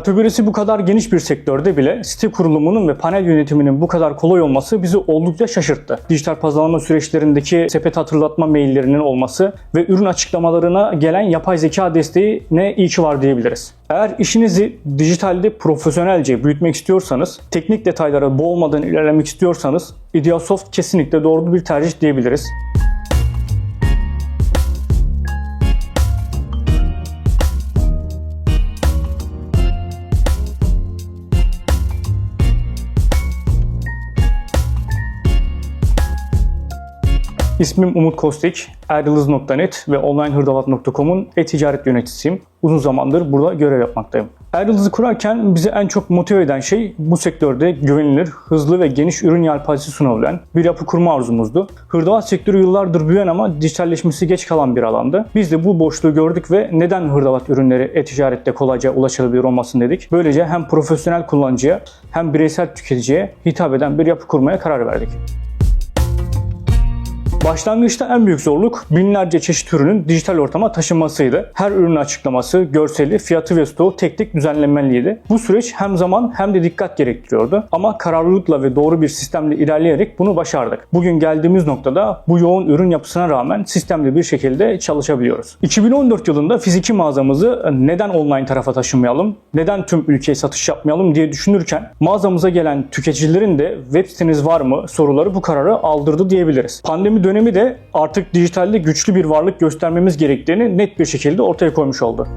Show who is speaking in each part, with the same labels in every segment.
Speaker 1: Kategorisi bu kadar geniş bir sektörde bile site kurulumunun ve panel yönetiminin bu kadar kolay olması bizi oldukça şaşırttı. Dijital pazarlama süreçlerindeki sepet hatırlatma maillerinin olması ve ürün açıklamalarına gelen yapay zeka desteği ne iyi ki var diyebiliriz. Eğer işinizi dijitalde profesyonelce büyütmek istiyorsanız, teknik detaylara boğulmadan ilerlemek istiyorsanız Ideasoft kesinlikle doğru bir tercih diyebiliriz. İsmim Umut Kostik, Eryıldız.net ve onlinehırdavat.com'un e-ticaret yöneticisiyim. Uzun zamandır burada görev yapmaktayım. Eryıldız'ı kurarken bizi en çok motive eden şey bu sektörde güvenilir, hızlı ve geniş ürün yelpazesi sunabilen bir yapı kurma arzumuzdu. Hırdavat sektörü yıllardır büyüyen ama dijitalleşmesi geç kalan bir alandı. Biz de bu boşluğu gördük ve neden hırdavat ürünleri e-ticarette kolayca ulaşılabilir olmasın dedik. Böylece hem profesyonel kullanıcıya hem bireysel tüketiciye hitap eden bir yapı kurmaya karar verdik. Başlangıçta en büyük zorluk binlerce çeşit ürünün dijital ortama taşınmasıydı. Her ürünün açıklaması, görseli, fiyatı ve stoğu tek tek düzenlenmeliydi. Bu süreç hem zaman hem de dikkat gerektiriyordu. Ama kararlılıkla ve doğru bir sistemle ilerleyerek bunu başardık. Bugün geldiğimiz noktada bu yoğun ürün yapısına rağmen sistemli bir şekilde çalışabiliyoruz. 2014 yılında fiziki mağazamızı neden online tarafa taşımayalım, neden tüm ülkeye satış yapmayalım diye düşünürken mağazamıza gelen tüketicilerin de web siteniz var mı soruları bu kararı aldırdı diyebiliriz. Pandemi dönemi de artık dijitalde güçlü bir varlık göstermemiz gerektiğini net bir şekilde ortaya koymuş oldu.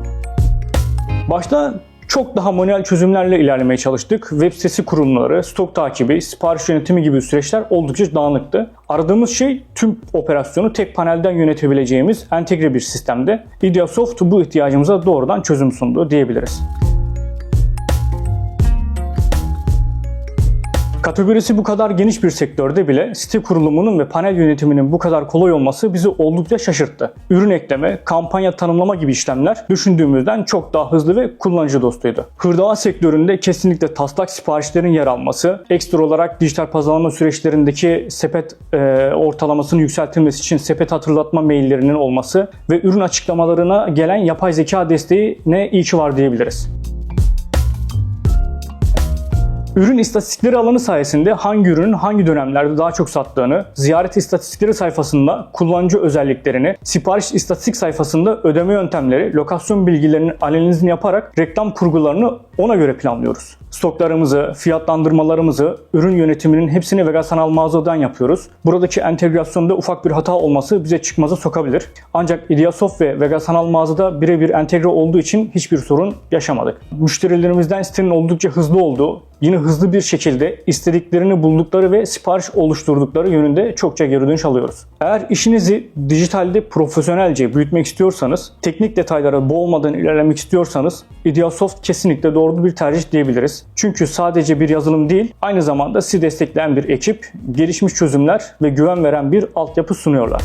Speaker 1: Başta çok daha manuel çözümlerle ilerlemeye çalıştık. Web sitesi kurumları, stok takibi, sipariş yönetimi gibi süreçler oldukça dağınıktı. Aradığımız şey tüm operasyonu tek panelden yönetebileceğimiz entegre bir sistemde. Ideasoft bu ihtiyacımıza doğrudan çözüm sundu diyebiliriz. Kategorisi bu kadar geniş bir sektörde bile site kurulumunun ve panel yönetiminin bu kadar kolay olması bizi oldukça şaşırttı. Ürün ekleme, kampanya tanımlama gibi işlemler düşündüğümüzden çok daha hızlı ve kullanıcı dostuydu. Hırdavat sektöründe kesinlikle taslak siparişlerin yer alması, ekstra olarak dijital pazarlama süreçlerindeki sepet e, ortalamasının yükseltilmesi için sepet hatırlatma maillerinin olması ve ürün açıklamalarına gelen yapay zeka desteği ne iyi ki var diyebiliriz. Ürün istatistikleri alanı sayesinde hangi ürünün hangi dönemlerde daha çok sattığını, ziyaret istatistikleri sayfasında kullanıcı özelliklerini, sipariş istatistik sayfasında ödeme yöntemleri, lokasyon bilgilerinin analizini yaparak reklam kurgularını ona göre planlıyoruz. Stoklarımızı, fiyatlandırmalarımızı, ürün yönetiminin hepsini Vega Sanal mağazadan yapıyoruz. Buradaki entegrasyonda ufak bir hata olması bize çıkmaza sokabilir. Ancak Ideasoft ve Vega Sanal mağazada birebir entegre olduğu için hiçbir sorun yaşamadık. Müşterilerimizden sitenin oldukça hızlı olduğu, yine hızlı bir şekilde istediklerini buldukları ve sipariş oluşturdukları yönünde çokça geri dönüş alıyoruz. Eğer işinizi dijitalde profesyonelce büyütmek istiyorsanız, teknik detaylara boğulmadan ilerlemek istiyorsanız Ideasoft kesinlikle doğru bir tercih diyebiliriz. Çünkü sadece bir yazılım değil, aynı zamanda sizi destekleyen bir ekip, gelişmiş çözümler ve güven veren bir altyapı sunuyorlar.